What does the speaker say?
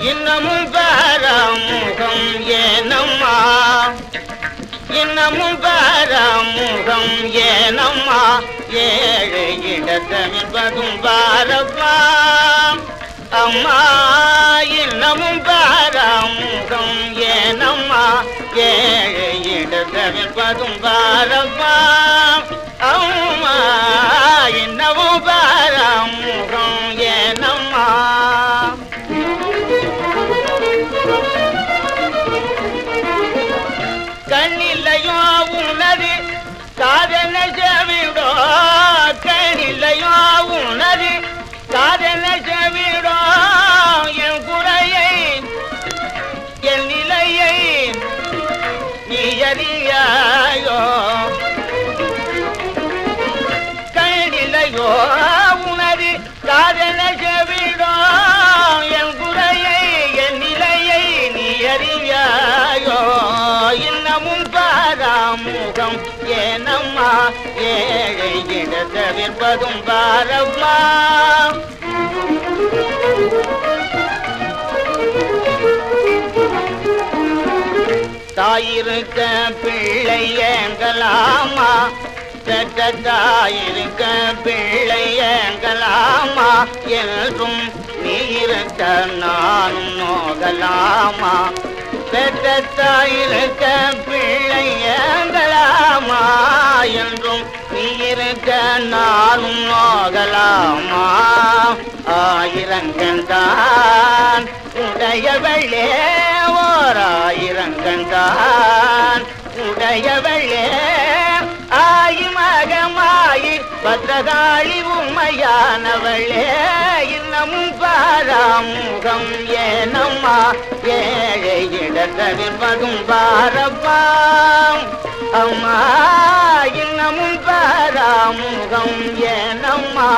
இன்னமும் பாராமுகம் ஏனம்மா. இன்னமும் பாராமுகம் ஏனம்மா. ஏழு இடத்தமிழ்வதும் பாரப்பா அம்மா இன்னமும் பாராமுகம் ஏனம்மா. ஏழு இடத்தமிழ்வதும் பாரப்பா காதன செவிடோ கனிலையோ உணரி. காதன செவிடோ என் குறையை என் நிலையை நீ அறியாயோ. கனிலையோ உணரி காதன செவிடோ பாராமுகம் ஏனம்மா ஏழை இட தவிர்ப்பதும் பாரம்மா. தாயிருக்க பிள்ளை ஏங்கலாமா தாயிருக்க பிள்ளை ஏங்கலாமா என்றும் நீ இருக்க நானும் நோகலாமா? பெற்ற தாயிருக்க பிள்ளை ஏங்கலாமா நானும் நோகலாமா ஆயிரங்கந்தான் உடையவளே ஓர் ஆயிரங்கந்தான் உடையவளே ஆயி மகமாயி பத்ரகாளி உண்மையானவளே இன்னமும் பாராமுகம் ஏனம்மா? ஏழை இடத்தவிர்ப்பதும் பாரப்பாம் அம்மா இன்னமும் பாராமுகம் ஏனம்மா